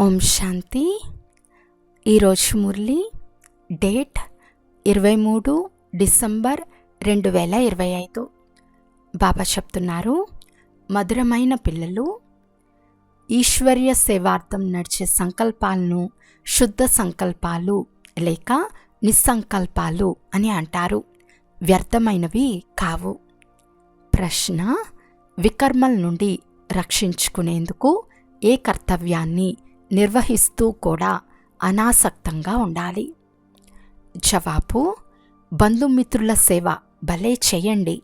ఓం శాంతి. ఈరోజు మురళి డేట్ ఇరవై మూడు డిసెంబర్ రెండు వేల ఇరవై ఐదు బాబా చెప్తున్నారు మధురమైన పిల్లలు ఈశ్వర్య సేవార్థం నడిచే సంకల్పాలను శుద్ధ సంకల్పాలు లేక నిస్సంకల్పాలు అని అంటారు. వ్యర్థమైనవి కావు. ప్రశ్న వికర్మల నుండి రక్షించుకునేందుకు ఏ కర్తవ్యాన్ని నిర్వహిస్తూ కూడా అనాసక్తంగా ఉండాలి. జవాబు బంధుమిత్రుల సేవ భలే చేయండి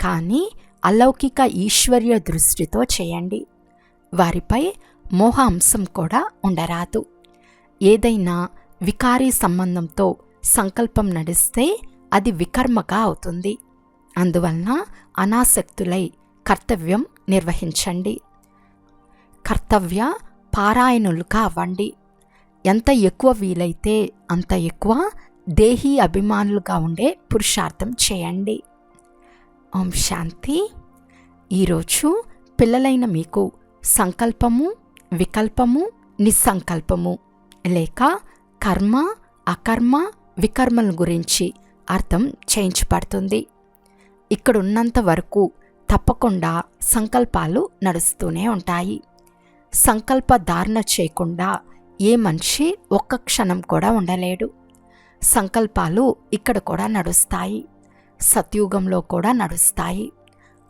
కానీ అలౌకిక ఈశ్వర్య దృష్టితో చేయండి. వారిపై మోహ అంశం కూడా ఉండరాదు. ఏదైనా వికారీ సంబంధంతో సంకల్పం నడిస్తే అది వికర్మగా అవుతుంది. అందువలన అనాసక్తులై కర్తవ్యం నిర్వహించండి. కర్తవ్య పారాయణులుగా అవ్వండి. ఎంత ఎక్కువ వీలైతే అంత ఎక్కువ దేహీ అభిమానులుగా ఉండే పురుషార్థం చేయండి. ఓం శాంతి. ఈరోజు పిల్లలైన మీకు సంకల్పము వికల్పము నిస్సంకల్పము లేక కర్మ అకర్మ వికర్మల గురించి అర్థం చేయించబడుతుంది. ఇక్కడున్నంత వరకు తప్పకుండా సంకల్పాలు నడుస్తూనే ఉంటాయి. సంకల్ప ధారణ చేయకుండా ఏ మనిషి ఒక్క క్షణం కూడా ఉండలేడు. సంకల్పాలు ఇక్కడ కూడా నడుస్తాయి. సత్యుగంలో కూడా నడుస్తాయి.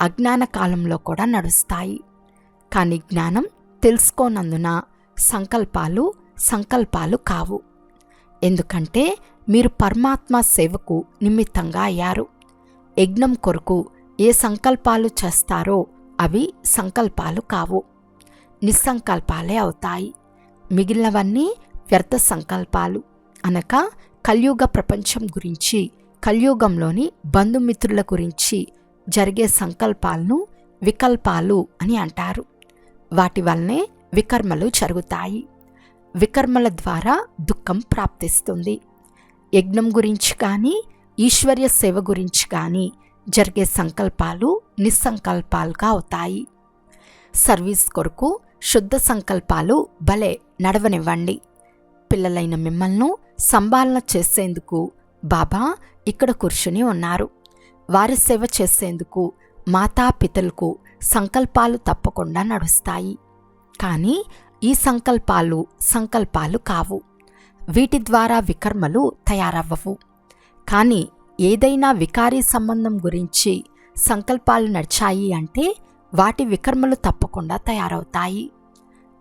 అజ్ఞాన కాలంలో కూడా నడుస్తాయి. కానీ జ్ఞానం తెలుసుకోనందున సంకల్పాలు సంకల్పాలు కావు. ఎందుకంటే మీరు పరమాత్మ సేవకు నిమిత్తంగా అయ్యారు. యజ్ఞం కొరకు ఏ సంకల్పాలు చేస్తారో అవి సంకల్పాలు కావు. నిస్సంకల్పాలే అవుతాయి. మిగిలినవన్నీ వ్యర్థ సంకల్పాలు. అనగా కలియుగ ప్రపంచం గురించి కలియుగంలోని బంధుమిత్రుల గురించి జరిగే సంకల్పాలను వికల్పాలు అని అంటారు. వాటి వల్లనే వికర్మలు జరుగుతాయి. వికర్మల ద్వారా దుఃఖం ప్రాప్తిస్తుంది. యజ్ఞం గురించి కానీ ఈశ్వర్య సేవ గురించి కానీ జరిగే సంకల్పాలు నిస్సంకల్పాలుగా అవుతాయి. సర్వీస్ కొరకు శుద్ధ సంకల్పాలు భలే నడవనివ్వండి. పిల్లలైన మిమ్మల్ని సంభాలన చేసేందుకు బాబా ఇక్కడ కూర్చుని ఉన్నారు. వారి సేవ చేసేందుకు మాతాపితలకు సంకల్పాలు తప్పకుండా నడుస్తాయి. కానీ ఈ సంకల్పాలు సంకల్పాలు కావు. వీటి ద్వారా వికర్మలు తయారవ్వవు. కానీ ఏదైనా వికారీ సంబంధం గురించి సంకల్పాలు నడిచాయి అంటే వాటి వికర్మలు తప్పకుండా తయారవుతాయి.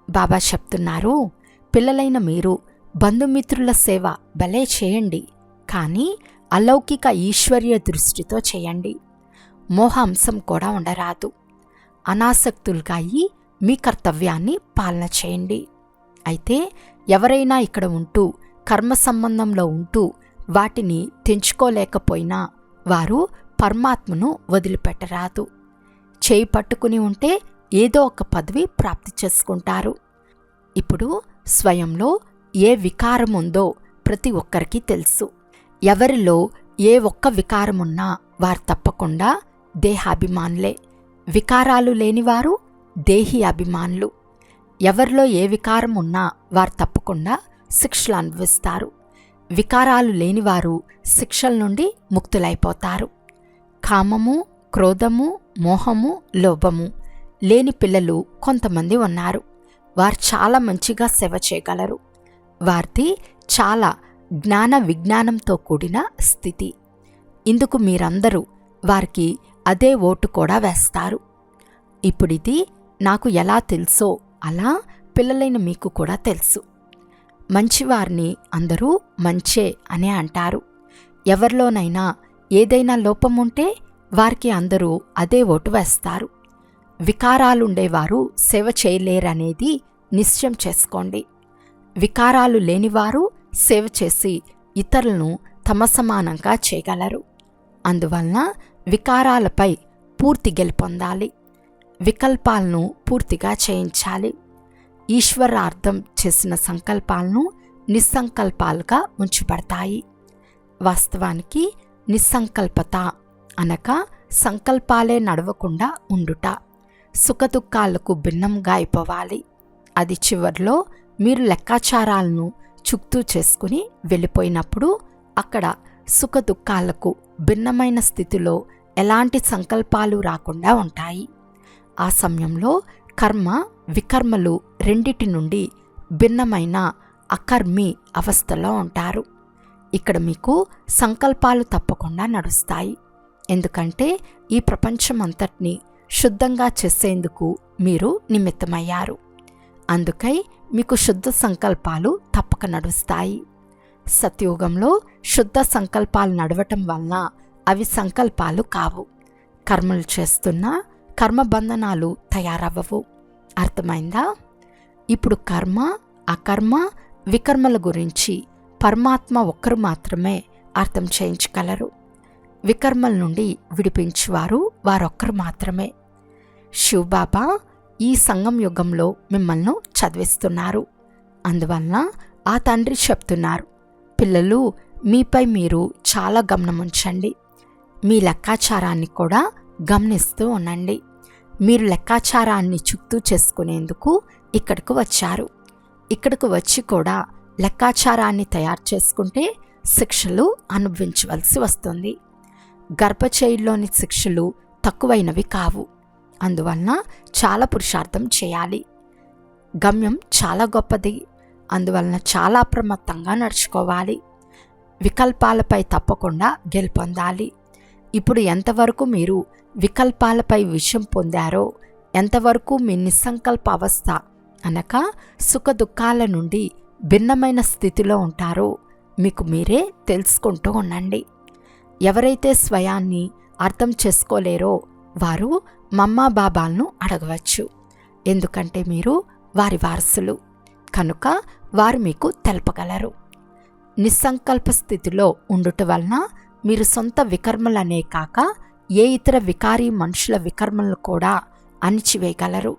బాబా చెప్తున్నారు పిల్లలైన మీరు బంధుమిత్రుల సేవ భలే చేయండి కానీ అలౌకిక ఈశ్వర్య దృష్టితో చేయండి. మోహాంశం కూడా ఉండరాదు. అనాసక్తులుగా అయి మీ కర్తవ్యాన్ని పాలన చేయండి. అయితే ఎవరైనా ఇక్కడ ఉంటూ కర్మ సంబంధంలో ఉంటూ వాటిని తెంచుకోలేకపోయినా వారు పరమాత్మను వదిలిపెట్టరాదు. చేయి పట్టుకుని ఉంటే ఏదో ఒక పదవి ప్రాప్తి చేసుకుంటారు. ఇప్పుడు స్వయంలో ఏ వికారం ఉందో ప్రతి ఒక్కరికి తెలుసు. ఎవరిలో ఏ ఒక్క వికారమున్నా వారు తప్పకుండా దేహాభిమానులే. వికారాలు లేనివారు దేహి అభిమానులు ఎవరిలో ఏ వికారం ఉన్నా వారు తప్పకుండా శిక్షలు అనుభవిస్తారు. వికారాలు లేనివారు శిక్షల నుండి ముక్తులైపోతారు. కామము క్రోధము మోహము లోభము లేని పిల్లలు కొంతమంది ఉన్నారు. వారు చాలా మంచిగా సేవ చేయగలరు. వారిది చాలా జ్ఞాన విజ్ఞానంతో కూడిన స్థితి. ఇందుకు మీరందరూ వారికి అదే ఓటు కూడా వేస్తారు. ఇప్పుడిది నాకు ఎలా తెలుసో అలా పిల్లలైన మీకు కూడా తెలుసు. మంచివారిని అందరూ మంచే అనే అంటారు. ఎవరిలోనైనా ఏదైనా లోపం ఉంటే వారికి అందరూ అదే ఓటు వేస్తారు. వికారాలుండేవారు సేవ చేయలేరనేది నిశ్చయం చేసుకోండి. వికారాలు లేనివారు సేవ చేసి ఇతరులను తమ సమానంగా చేయగలరు. అందువలన వికారాలపై పూర్తి గెలుపొందాలి. వికల్పాలను పూర్తిగా చేయించాలి. ఈశ్వరార్థం చేసిన సంకల్పాలను నిస్సంకల్పాలుగా ఉంచబడతాయి. వాస్తవానికి నిస్సంకల్పత అనగా సంకల్పాలే నడవకుండా ఉండుట. సుఖదుఖాలకు భిన్నంగా అయిపోవాలి. అది చివర్లో మీరు లెక్కాచారాలను చుక్తూ చేసుకుని వెళ్ళిపోయినప్పుడు అక్కడ సుఖదుఖాలకు భిన్నమైన స్థితిలో ఎలాంటి సంకల్పాలు రాకుండా ఉంటాయి. ఆ సమయంలో కర్మ వికర్మలు రెండిటి నుండి భిన్నమైన అకర్మి అవస్థలో ఉంటారు. ఇక్కడ మీకు సంకల్పాలు తప్పకుండా నడుస్తాయి. ఎందుకంటే ఈ ప్రపంచం అంతటిని శుద్ధంగా చేసేందుకు మీరు నిమిత్తమయ్యారు. అందుకై మీకు శుద్ధ సంకల్పాలు తప్పక నడుస్తాయి. సత్యుగంలో శుద్ధ సంకల్పాలు నడవటం వలన అవి సంకల్పాలు కావు. కర్మలు చేస్తున్న కర్మబంధనాలు తయారవ్వవు. అర్థమైందా? ఇప్పుడు కర్మ అకర్మ వికర్మల గురించి పరమాత్మ ఒక్కరు మాత్రమే అర్థం చేయించగలరు. వికర్మల నుండి విడిపించువారు వారొక్కరు మాత్రమే. శివబాబా ఈ సంగం యుగంలో మిమ్మల్ని చదివిస్తున్నారు. అందువలన ఆ తండ్రి చెప్తున్నారు పిల్లలు మీపై మీరు చాలా గమనముంచండి. మీ లెక్కాచారాన్ని కూడా గమనిస్తూ ఉండండి. మీరు లెక్కాచారాన్ని చుట్టూ చేసుకునేందుకు ఇక్కడికి వచ్చారు. ఇక్కడికి వచ్చి కూడా లెక్కాచారాన్ని తయారు చేసుకుంటే శిక్షలు అనుభవించవలసి వస్తుంది. గర్భచైల్లోని శిక్షలు తక్కువైనవి కావు. అందువలన చాలా పురుషార్థం చేయాలి. గమ్యం చాలా గొప్పది. అందువలన చాలా అప్రమత్తంగా నడుచుకోవాలి. వికల్పాలపై తప్పకుండా గెలుపొందాలి. ఇప్పుడు ఎంతవరకు మీరు వికల్పాలపై విషయం పొందారో ఎంతవరకు మీ నిస్సంకల్ప అవస్థ అనగా సుఖ దుఃఖాల నుండి భిన్నమైన స్థితిలో ఉంటారో మీకు మీరే తెలుసుకుంటూ ఉండండి. ఎవరైతే స్వయాన్ని అర్థం చేసుకోలేరో వారు మమ్మా బాబాలను అడగవచ్చు. ఎందుకంటే మీరు వారి వారసులు. కనుక వారు మీకు తెలపగలరు. నిస్సంకల్ప స్థితిలో ఉండుట వలన మీరు సొంత వికర్మలనే కాక ఏ ఇతర వికారీ మనుషుల వికర్మలను కూడా అణిచివేయగలరు.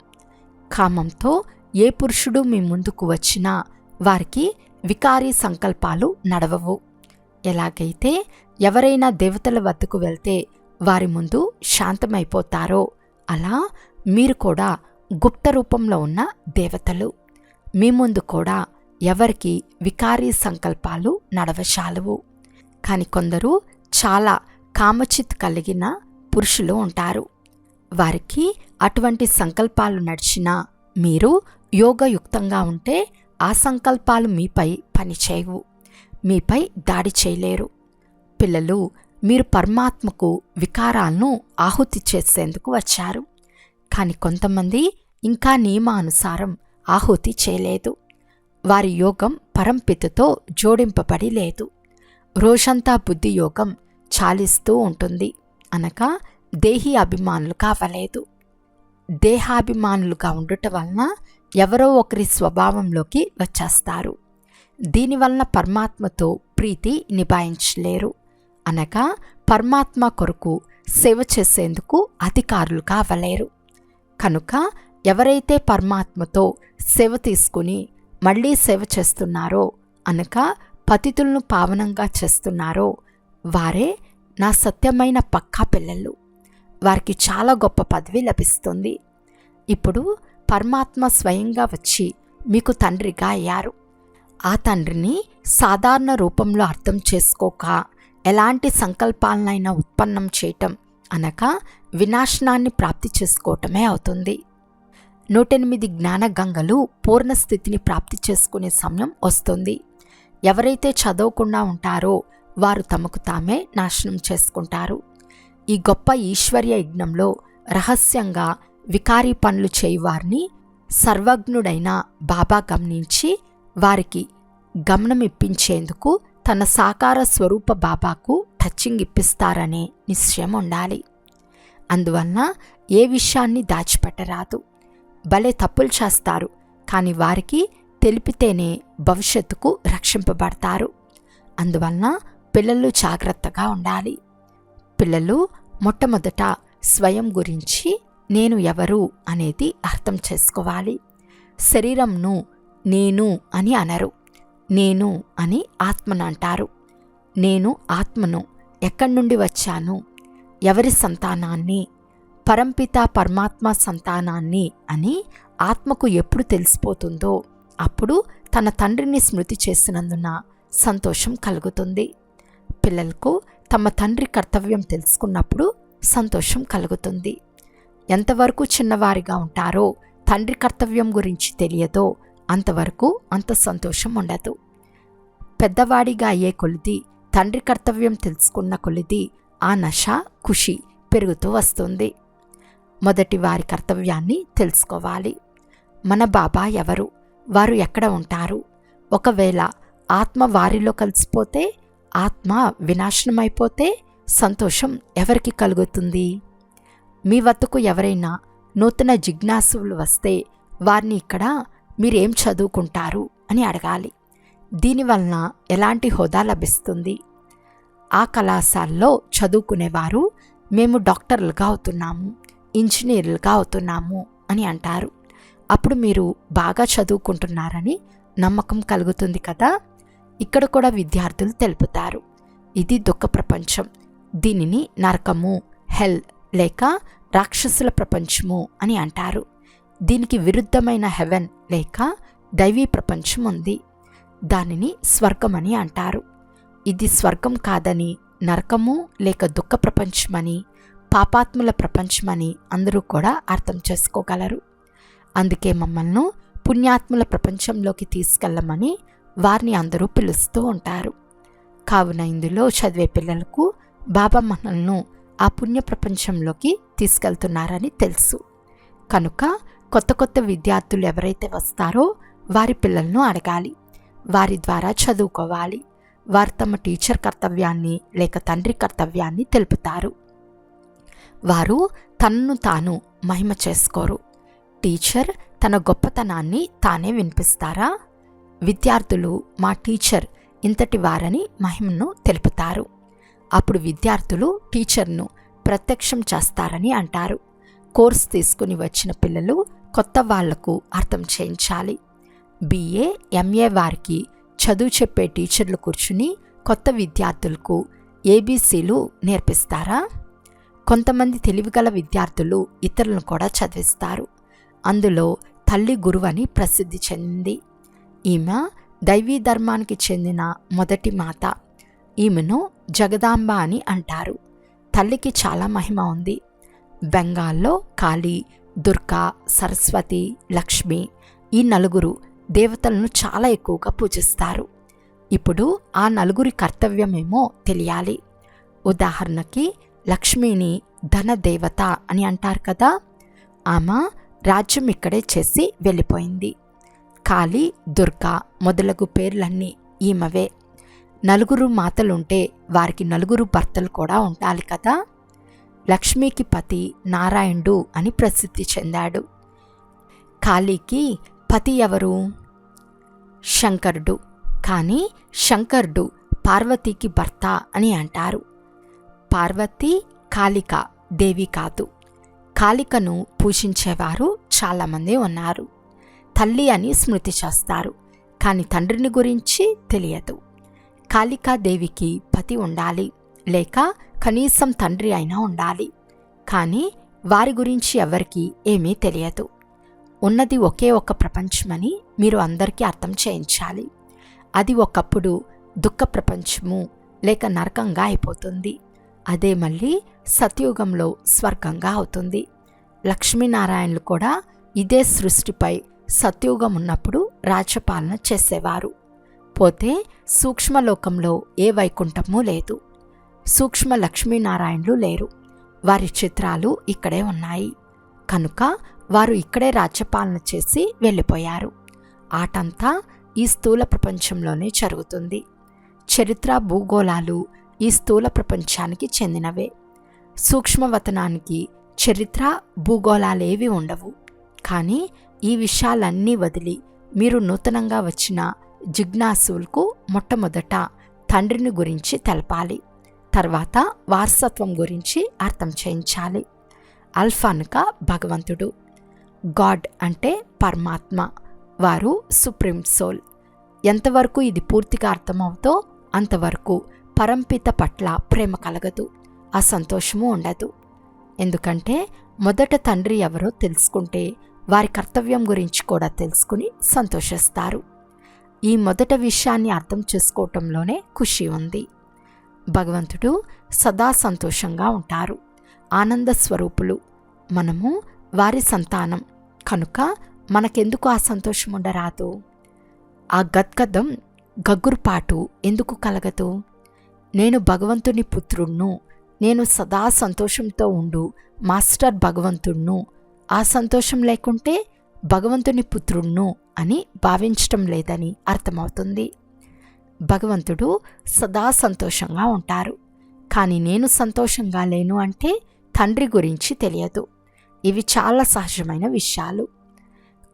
కామంతో ఏ పురుషుడు మీ ముందుకు వచ్చినా వారికి వికారీ సంకల్పాలు నడవవు. ఎలాగైతే ఎవరైనా దేవతల వద్దకు వెళ్తే వారి ముందు శాంతమైపోతారో అలా మీరు కూడా గుప్త రూపంలో ఉన్న దేవతలు. మీ ముందు కూడా ఎవరికి వికారీ సంకల్పాలు నడవశాలువు. కాని కొందరు చాలా కామచిత్ కలిగిన పురుషులు ఉంటారు. వారికి అటువంటి సంకల్పాలు నడిచినా మీరు యోగయుక్తంగా ఉంటే ఆ సంకల్పాలు మీపై పనిచేయవు. మీపై దాడి చేయలేరు. పిల్లలు మీరు పరమాత్మకు వికారాలను ఆహుతి చేసేందుకు వచ్చారు. కానీ కొంతమంది ఇంకా నియమానుసారం ఆహుతి చేయలేదు. వారి యోగం పరంపితతో జోడింపబడి లేదు. రోజంతా బుద్ధి యోగం చాలిస్తూ ఉంటుంది. అనగా దేహి అభిమానులు కావలేదు. దేహాభిమానులుగా ఉండటం వలన ఎవరో ఒకరి స్వభావంలోకి వచ్చేస్తారు. దీనివలన పరమాత్మతో ప్రీతి నిభాయించలేరు. అనగా పరమాత్మ కొరకు సేవ చేసేందుకు అధికారులు కావలేరు. కనుక ఎవరైతే పరమాత్మతో సేవ తీసుకుని మళ్ళీ సేవ చేస్తున్నారో అనగా పతితులను పావనంగా చేస్తున్నారో వారే నా సత్యమైన పక్కా పిల్లలు. వారికి చాలా గొప్ప పదవి లభిస్తుంది. ఇప్పుడు పరమాత్మ స్వయంగా వచ్చి మీకు తండ్రిగా అయ్యారు. ఆ తండ్రిని సాధారణ రూపంలో అర్థం చేసుకోక ఎలాంటి సంకల్పాలనైనా ఉత్పన్నం చేయటం అనగా వినాశనాన్ని ప్రాప్తి చేసుకోవటమే అవుతుంది. నూటెనిమిది జ్ఞాన గంగలు పూర్ణ స్థితిని ప్రాప్తి చేసుకునే సమయం వస్తుంది. ఎవరైతే చదవకుండా ఉంటారో వారు తమకు తామే నాశనం చేసుకుంటారు. ఈ గొప్ప ఈశ్వర్య యజ్ఞంలో రహస్యంగా వికారీ పనులు చేయువారిని సర్వజ్ఞుడైన బాబా గమనించి వారికి గమనమిప్పించేందుకు తన సాకార స్వరూప బాబాకు టచ్చింగ్ ఇప్పిస్తారనే నిశ్చయం ఉండాలి. అందువలన ఏ విషయాన్ని దాచిపెట్టరాదు. భలే తప్పులు చేస్తారు కానీ వారికి తెలిపితేనే భవిష్యత్తుకు రక్షింపబడతారు. అందువలన పిల్లలు జాగ్రత్తగా ఉండాలి. పిల్లలు మొట్టమొదట స్వయం గురించి నేను ఎవరు అనేది అర్థం చేసుకోవాలి. శరీరంను నేను అని అనరు. నేను అని ఆత్మను అంటారు. నేను ఆత్మను ఎక్కడి నుండి వచ్చాను? ఎవరి సంతానాన్ని? పరంపిత పరమాత్మ సంతానాన్ని అని ఆత్మకు ఎప్పుడు తెలిసిపోతుందో అప్పుడు తన తండ్రిని స్మృతి చేసినందున సంతోషం కలుగుతుంది. పిల్లలకు తమ తండ్రి కర్తవ్యం తెలుసుకున్నప్పుడు సంతోషం కలుగుతుంది. ఎంతవరకు చిన్నవారిగా ఉంటారో తండ్రి కర్తవ్యం గురించి తెలియదో అంతవరకు అంత సంతోషం ఉండదు. పెద్దవాడిగా అయ్యే కొలిది తండ్రి కర్తవ్యం తెలుసుకున్న కొలిది ఆ నష ఖుషి పెరుగుతూ వస్తుంది. మొదటి వారి కర్తవ్యాన్ని తెలుసుకోవాలి. మన బాబా ఎవరు? వారు ఎక్కడ ఉంటారు? ఒకవేళ ఆత్మ వారిలో కలిసిపోతే ఆత్మ వినాశనమైపోతే సంతోషం ఎవరికి కలుగుతుంది? మీ వద్దకు ఎవరైనా నూతన జిజ్ఞాసులు వస్తే వారిని ఇక్కడ మీరేం చదువుకుంటారు? అని అడగాలి. దీనివలన ఎలాంటి హోదా లభిస్తుంది? ఆ కళాశాలలో చదువుకునేవారు మేము డాక్టర్లుగా అవుతున్నాము ఇంజనీర్లుగా అవుతున్నాము అని అంటారు. అప్పుడు మీరు బాగా చదువుకుంటున్నారని నమ్మకం కలుగుతుంది కదా? ఇక్కడ కూడా విద్యార్థులు తెలుపుతారు. ఇది దుఃఖ ప్రపంచం. దీనిని నరకము హెల్ లేక రాక్షసుల ప్రపంచము అని అంటారు. దీనికి విరుద్ధమైన హెవెన్ లేక దైవీ ప్రపంచం ఉంది. దానిని స్వర్గమని అంటారు. ఇది స్వర్గం కాదని నరకము లేక దుఃఖ ప్రపంచమని పాపాత్ముల ప్రపంచమని అందరూ కూడా అర్థం చేసుకోగలరు. అందుకే మమ్మల్ని పుణ్యాత్ముల ప్రపంచంలోకి తీసుకెళ్ళమని వారిని అందరూ పిలుస్తూ ఉంటారు. కావున ఇందులో చదివే పిల్లలకు బాబా మనల్ని ఆ పుణ్య ప్రపంచంలోకి తీసుకెళ్తున్నారని తెలుసు. కనుక కొత్త కొత్త విద్యార్థులు ఎవరైతే వస్తారో వారి పిల్లలను అడగాలి. వారి ద్వారా చదువుకోవాలి. వారు తమ టీచర్ కర్తవ్యాన్ని లేక తండ్రి కర్తవ్యాన్ని తెలుపుతారు. వారు తనను తాను మహిమ చేసుకోరు. టీచర్ తన గొప్పతనాన్ని తానే వినిపిస్తారా? విద్యార్థులు మా టీచర్ ఇంతటి వారని మహిమను తెలుపుతారు. అప్పుడు విద్యార్థులు టీచర్ను ప్రత్యక్షం చేస్తారని అంటారు. కోర్స్ తీసుకుని వచ్చిన పిల్లలు కొత్త వాళ్ళకు అర్థం చేయించాలి. బీఏ ఎంఏ వారికి చదువు చెప్పే టీచర్లు కూర్చుని కొత్త విద్యార్థులకు ఏబీసీలు నేర్పిస్తారా? కొంతమంది తెలివిగల విద్యార్థులు ఇతరులను కూడా చదివిస్తారు. అందులో తల్లి గురువని ప్రసిద్ధి చెందింది. ఈమె దైవీ ధర్మానికి చెందిన మొదటి మాత. ఈమెను జగదాంబ అని అంటారు. తల్లికి చాలా మహిమ ఉంది. బెంగాల్లో కాళీ దుర్గా సరస్వతి లక్ష్మి ఈ నలుగురు దేవతలను చాలా ఎక్కువగా పూజిస్తారు. ఇప్పుడు ఆ నలుగురి కర్తవ్యమేమో తెలియాలి. ఉదాహరణకి లక్ష్మిని ధన దేవత అని అంటారు కదా ఆమె రాజ్యం ఇక్కడే చేసి వెళ్ళిపోయింది. కాళీ దుర్గా మొదలగు పేర్లన్నీ ఈమెవే. నలుగురు మాతలుంటే వారికి నలుగురు భర్తలు కూడా ఉండాలి కదా. లక్ష్మికి పతి నారాయణుడు అని ప్రసిద్ధి చెందాడు. కాళీకి పతి ఎవరు? శంకరుడు. కానీ శంకరుడు పార్వతీకి భర్త అని అంటారు. పార్వతి కాళిక దేవి కాదు. కాళికను పూజించేవారు చాలామంది ఉన్నారు. తల్లి అని స్మృతి చేస్తారు. కానీ తండ్రిని గురించి తెలియదు. కాళికాదేవికి పతి ఉండాలి. లేక కనీసం తండ్రి అయినా ఉండాలి. కానీ వారి గురించి ఎవరికీ ఏమీ తెలియదు. ఉన్నది ఒకే ఒక ప్రపంచమని మీరు అందరికీ అర్థం చేయించాలి. అది ఒకప్పుడు దుఃఖ ప్రపంచము లేక నరకంగా అయిపోతుంది. అదే మళ్ళీ సత్యుగంలో స్వర్గంగా అవుతుంది. లక్ష్మీనారాయణలు కూడా ఇదే సృష్టిపై సత్యుగం ఉన్నప్పుడు రాజ్యపాలన చేసేవారు. పోతే సూక్ష్మలోకంలో ఏ వైకుంఠము లేదు. సూక్ష్మ లక్ష్మీనారాయణలు లేరు. వారి చిత్రాలు ఇక్కడే ఉన్నాయి. కనుక వారు ఇక్కడే రాజ్యపాలన చేసి వెళ్ళిపోయారు. ఆటంతా ఈ స్థూల ప్రపంచంలోనే జరుగుతుంది. చరిత్ర భూగోళాలు ఈ స్థూల ప్రపంచానికి చెందినవే. సూక్ష్మవతనానికి చరిత్ర భూగోళాలేవి ఉండవు. కానీ ఈ విషయాలన్నీ వదిలి మీరు నూతనంగా వచ్చిన జిజ్ఞాసులకు మొట్టమొదట తండ్రిని గురించి తెలపాలి. తర్వాత వారసత్వం గురించి అర్థం చేయించాలి. అల్ఫానుక భగవంతుడు. గాడ్ అంటే పరమాత్మ. వారు సుప్రీం సోల్. ఎంతవరకు ఇది పూర్తిగా అర్థమవుతో అంతవరకు పరంపిత పట్ల ప్రేమ కలగదు. ఆ సంతోషము ఉండదు. ఎందుకంటే మొదట తండ్రి ఎవరో తెలుసుకుంటే వారి కర్తవ్యం గురించి కూడా తెలుసుకుని సంతోషిస్తారు. ఈ మొదట విషయాన్ని అర్థం చేసుకోవటంలోనే ఖుషి ఉంది. భగవంతుడు సదా సంతోషంగా ఉంటారు. ఆనంద స్వరూపులు. మనము వారి సంతానం. కనుక మనకెందుకు ఆ సంతోషం ఉండరాదు? ఆ గద్గదం గగ్గురుపాటు ఎందుకు కలగదు? నేను భగవంతుని పుత్రుణ్ణు. నేను సదా సంతోషంతో ఉండు. మాస్టర్ భగవంతుణ్ణు. ఆ సంతోషం లేకుంటే భగవంతుని పుత్రుణ్ణు అని భావించటం లేదని అర్థమవుతుంది. భగవంతుడు సదా సంతోషంగా ఉంటారు. కానీ నేను సంతోషంగా లేను అంటే తండ్రి గురించి తెలియదు. ఇవి చాలా సహజమైన విషయాలు.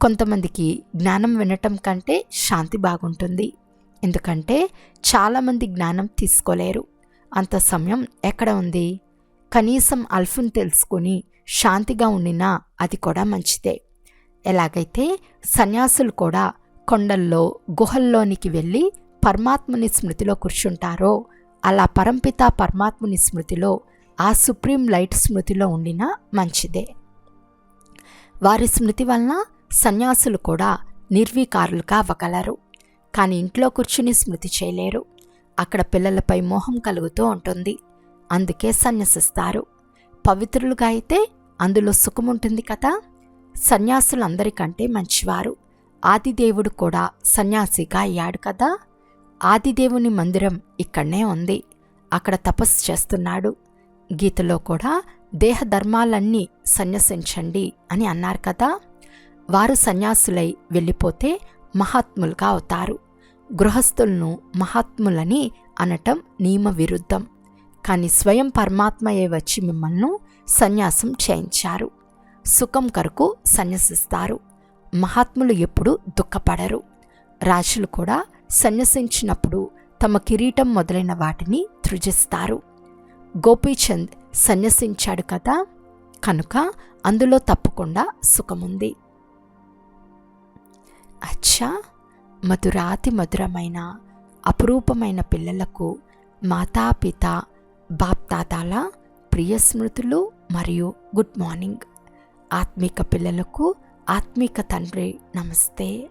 కొంతమందికి జ్ఞానం వినటం కంటే శాంతి బాగుంటుంది. ఎందుకంటే చాలామంది జ్ఞానం తీసుకోలేరు. అంత సమయం ఎక్కడ ఉంది? కనీసం అల్ఫును తెలుసుకుని శాంతిగా ఉండినా అది కూడా మంచిదే. ఎలాగైతే సన్యాసులు కూడా కొండల్లో గుహల్లోనికి వెళ్ళి పరమాత్ముని స్మృతిలో కూర్చుంటారో అలా పరంపిత పరమాత్ముని స్మృతిలో ఆ సుప్రీం లైట్ స్మృతిలో ఉండినా మంచిదే. వారి స్మృతి వలన సన్యాసులు కూడా నిర్వీకారులుగా అవ్వగలరు. కానీ ఇంట్లో కూర్చుని స్మృతి చేయలేరు. అక్కడ పిల్లలపై మోహం కలుగుతూ ఉంటుంది. అందుకే సన్యసిస్తారు. పవిత్రులుగా అయితే అందులో సుఖముంటుంది కదా? సన్యాసులందరికంటే మంచివారు. ఆదిదేవుడు కూడా సన్యాసిగా అయ్యాడు కదా? ఆదిదేవుని మందిరం ఇక్కడనే ఉంది. అక్కడ తపస్సు చేస్తున్నాడు. గీతలో కూడా దేహ ధర్మాలన్నీ సన్యసించండి అని అన్నారు కదా. వారు సన్యాసులై వెళ్ళిపోతే మహాత్ములుగా అవుతారు. గృహస్థులను మహాత్ములని అనటం నియమ విరుద్ధం. కానీ స్వయం పరమాత్మయే వచ్చి మిమ్మల్ని సన్యాసం చేయించారు. సుఖం కొరకు సన్యసిస్తారు. మహాత్ములు ఎప్పుడు దుఃఖపడరు. రాజులు కూడా సన్యసించినప్పుడు తమ కిరీటం మొదలైన వాటిని త్రుజిస్తారు గోపీచంద్ సన్యసించాడు కదా కనుక అందులో తప్పకుండా సుఖముంది. అచ్చా మధురాతి మధురమైన అపురూపమైన పిల్లలకు మాతాపిత బాప్తాతాల ప్రియ స్మృతులు మరియు గుడ్ మార్నింగ్. ఆత్మిక పిల్లలకు ఆత్మిక తండ్రి నమస్తే.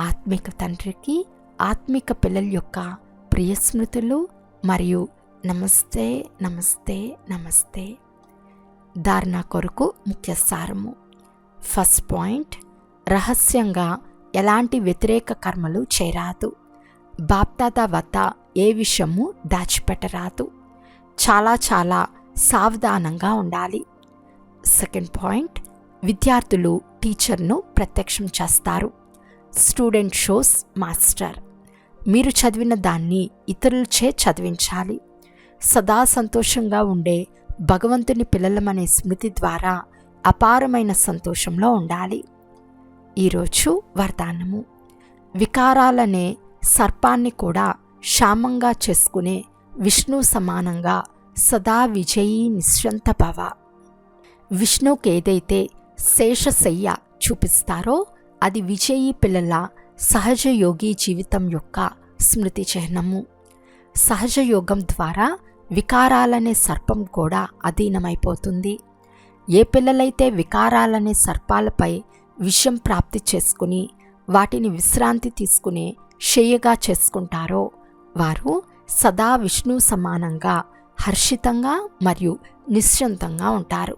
ఆత్మిక తండ్రికి ఆత్మిక పిల్లల యొక్క ప్రియస్మృతులు మరియు నమస్తే నమస్తే నమస్తే. ధారణ కొరకు ముఖ్య సారము. ఫస్ట్ పాయింట్ రహస్యంగా ఎలాంటి వ్యతిరేక కర్మలు చేరాదు బాప్దాదా వద్ద ఏ విషయము దాచిపెట్టరాదు. చాలా చాలా సావధానంగా ఉండాలి. సెకండ్ పాయింట్ విద్యార్థులు టీచర్ను ప్రత్యక్షం చేస్తారు. స్టూడెంట్ షోస్ మాస్టర్ మీరు చదివిన దాన్ని ఇతరులచే చదివించాలి. సదా సంతోషంగా ఉండే భగవంతుని పిల్లలమనే స్మృతి ద్వారా అపారమైన సంతోషంలో ఉండాలి. ఈరోజు వరదానము. వికారాలనే సర్పాన్ని కూడా క్షామంగా చేసుకునే విష్ణు సమానంగా సదా విజయీ నిశ్చంత భవ. విష్ణుకేదైతే శేషశయ్య చూపిస్తారో అది విజయీ పిల్లల సహజ యోగి జీవితం యొక్క స్మృతి చిహ్నము. సహజ యోగం ద్వారా వికారాలనే సర్పం కూడా అధీనమైపోతుంది. ఏ పిల్లలైతే వికారాలనే సర్పాలపై విషయం ప్రాప్తి చేసుకుని వాటిని విశ్రాంతి తీసుకునే షేయగా చేసుకుంటారో వారు సదా విష్ణు సమానంగా హర్షితంగా మరియు నిశ్చంతంగా ఉంటారు.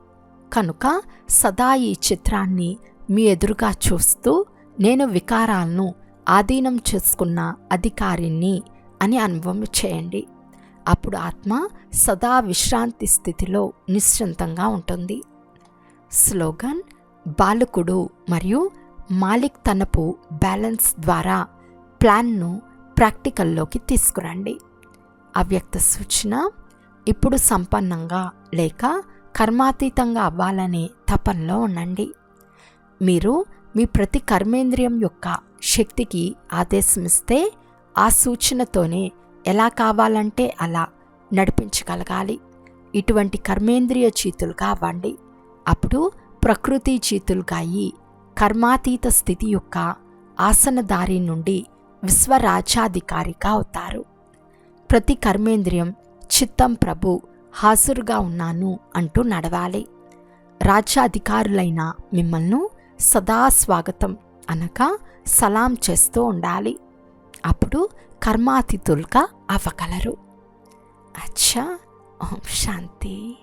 కనుక సదా ఈ చిత్రాన్ని మీ ఎదురుగా చూస్తూ నేను వికారాలను ఆధీనం చేసుకున్న అధికారిని అని అనుభవం చేయండి. అప్పుడు ఆత్మ సదా విశ్రాంతి స్థితిలో నిశ్చింతంగా ఉంటుంది. స్లోగన్ బాలకుడు మరియు మాలిక్ తనపు బ్యాలెన్స్ ద్వారా ప్లాన్ను ప్రాక్టికల్లోకి తీసుకురండి. అవ్యక్త సూచన ఇప్పుడు సంపన్నంగా లేక కర్మాతీతంగా అవ్వాలనే తపనలో ఉండండి. మీరు మీ ప్రతి కర్మేంద్రియం యొక్క శక్తికి ఆదేశమిస్తే ఆ సూచనతోనే ఎలా కావాలంటే అలా నడిపించగలగాలి. ఇటువంటి కర్మేంద్రియ చీతులుగా అవ్వండి. అప్పుడు ప్రకృతి చీతులుగా అయ్యి కర్మాతీత స్థితి యొక్క ఆసనదారి నుండి విశ్వరాజాధికారిగా అవుతారు. ప్రతి కర్మేంద్రియం చిత్తం ప్రభు హాజరుగా ఉన్నాను అంటూ నడవాలి. రాజ్యాధికారులైన మిమ్మల్ని సదా స్వాగతం అనగా సలాం చేస్తూ ఉండాలి. అప్పుడు కర్మాతిథులుగా అవ్వగలరు అచ్చా ఓం శాంతి.